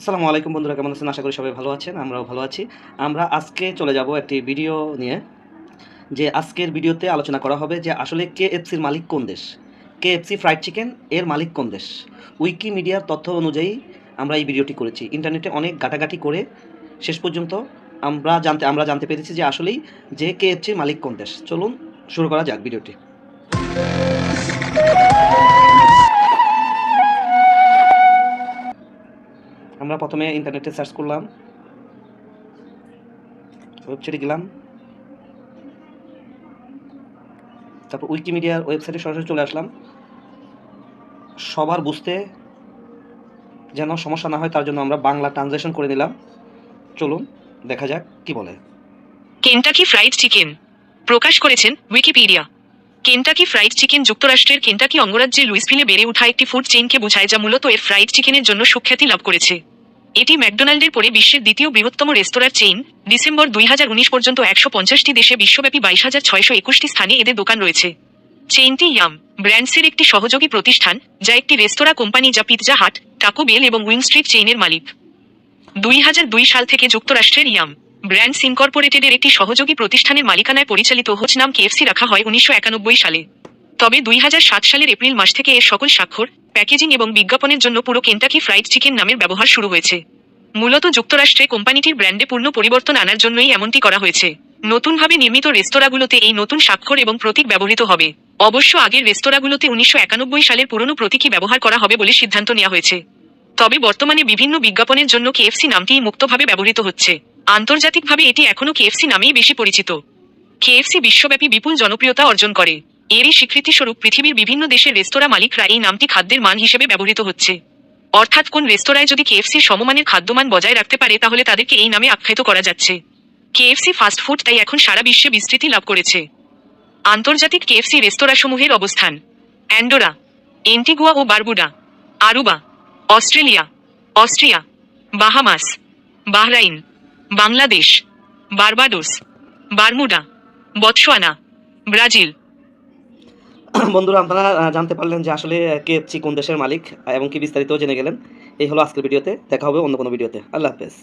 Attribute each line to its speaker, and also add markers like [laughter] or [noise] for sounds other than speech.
Speaker 1: আসসালামু আলাইকুম বন্ধুরা, কেমন আছেন? আশা করি সবাই ভালো আছেন, আমরাও ভালো আছি। আমরা আজকে চলে যাব একটি ভিডিও নিয়ে, যে আজকের ভিডিওতে আলোচনা করা হবে যে আসলে কে এফসির মালিক কোন দেশ? কে এফসি ফ্রাইড চিকেন এর মালিক কোন দেশ? উইকিমিডিয়ার তথ্য অনুযায়ী আমরা এই ভিডিওটি করেছি। ইন্টারনেটে অনেক ঘাটাঘাটি করে শেষ পর্যন্ত আমরা জানতে আমরা জানতে পেরেছি যে আসলেই যে কে এফসির মালিক কোন দেশ। চলুন, শুরু করা যাক ভিডিওটি। আমরা প্রথমে ইন্টারনেটে সার্চ করলাম ওয়েবসাইটে গেলাম। তারপর উইকিমিডিয়ার ওয়েবসাইটে সরাসরি চলে আসলাম। সবার বুঝতে যেন সমস্যা না হয়, তার জন্য আমরা বাংলা ট্রান্সলেশন করে নিলাম। চলুন, দেখা যাক কি বলে।
Speaker 2: কেন্টাকি ফ্রাইড চিকেন প্রকাশ করেছেন উইকিপিডিয়া কেন্টাকি ফ্রাইড চিকেন যুক্তরাষ্ট্রের কেন্টাকি অঙ্গরাজ্যের লুইসভিলে বেড়ে ওঠা একটি ফুড চেইনকে বোঝায়, যা মূলত এর ফ্রাইড চিকেনের জন্য সুখ্যাতি লাভ করেছে। এটি ম্যাকডোনাল্ডের পরে বিশ্বের দ্বিতীয় বৃহত্তম রেস্তোরাঁর চেইন। ডিসেম্বর দুই হাজার উনিশ পর্যন্ত একশো পঞ্চাশটি দেশে বিশ্বব্যাপী বাইশ হাজার ছয়শো একুশটি স্থানে এদের দোকান রয়েছে। চেইনটি ইয়াম, ব্র্যান্ডসের একটি সহযোগী প্রতিষ্ঠান, যা একটি রেস্তোরাঁ কোম্পানি যা পিৎজা হাট, টাকো বেল এবং উইং স্ট্রিট চেইনের মালিক। দুই হাজার দুই সাল থেকে যুক্তরাষ্ট্রের ইয়াম, ব্র্যান্ডস ইনকর্পোরেটেডের একটি সহযোগী প্রতিষ্ঠানের মালিকানায় পরিচালিত হোচ নাম কেএফসি রাখা হয় উনিশশো একানব্বই সালে। তবে দুই হাজার সাত সালের এপ্রিল মাস থেকে এর সকল স্বাক্ষর প্যাকেজিং এবং বিজ্ঞাপনের জন্য পুরো কেন্টাকি ফ্রাইড চিকেন নামের ব্যবহার শুরু হয়েছে। মূলত যুক্তরাষ্ট্রে কোম্পানিটির ব্র্যান্ডে পূর্ণ পরিবর্তন আনার জন্যই এমনটি করা হয়েছে। নতুনভাবে নির্মিত রেস্তোরাঁগুলোতে এই নতুন স্বাক্ষর এবং প্রতীক ব্যবহৃত হবে। অবশ্য আগের রেস্তোরাঁগুলোতে উনিশশো একানব্বই সালের পুরনো প্রতীকই ব্যবহার করা হবে বলে সিদ্ধান্ত নেওয়া হয়েছে। তবে বর্তমানে বিভিন্ন বিজ্ঞাপনের জন্য কেএফসি নামটিই মুক্তভাবে ব্যবহৃত হচ্ছে। আন্তর্জাতিকভাবে এটি এখনও কেএফসি নামেই বেশি পরিচিত। কেএফসি বিশ্বব্যাপী বিপুল জনপ্রিয়তা অর্জন করে। এরই স্বীকৃতিস্বরূপ পৃথিবীর বিভিন্ন দেশের রেস্তোরাঁ মালিকরা এই নামটি খাদ্যের মান হিসেবে ব্যবহৃত হচ্ছে। অর্থাৎ কোন রেস্তোরাঁয় যদি কেএফসির সমমানের খাদ্যমান বজায় রাখতে পারে, তাহলে তাদেরকে এই নামে আখ্যায়িত করা যাচ্ছে। কেএফসি ফাস্ট ফুড তাই এখন সারা বিশ্বে বিস্তৃতি লাভ করেছে। আন্তর্জাতিক কেএফসি রেস্তোরাঁসমূহের অবস্থান। অ্যান্ডোরা, এন্টিগুয়া ও Barbuda, Aruba, Australia, Austria, Bahamas, Bahrain, Bangladesh, Barbados, Bermuda Botswana Brazil [laughs]
Speaker 1: বন্ধুরা, আপনারা জানতে পারলেন যে আসলে কেএফসি কোন দেশের মালিক এবং কি বিস্তারিত জেনে গেলেন। এই হলো আজকের ভিডিওতে, দেখা হবে অন্য কোনো ভিডিওতে। আল্লাহ হাফেজ।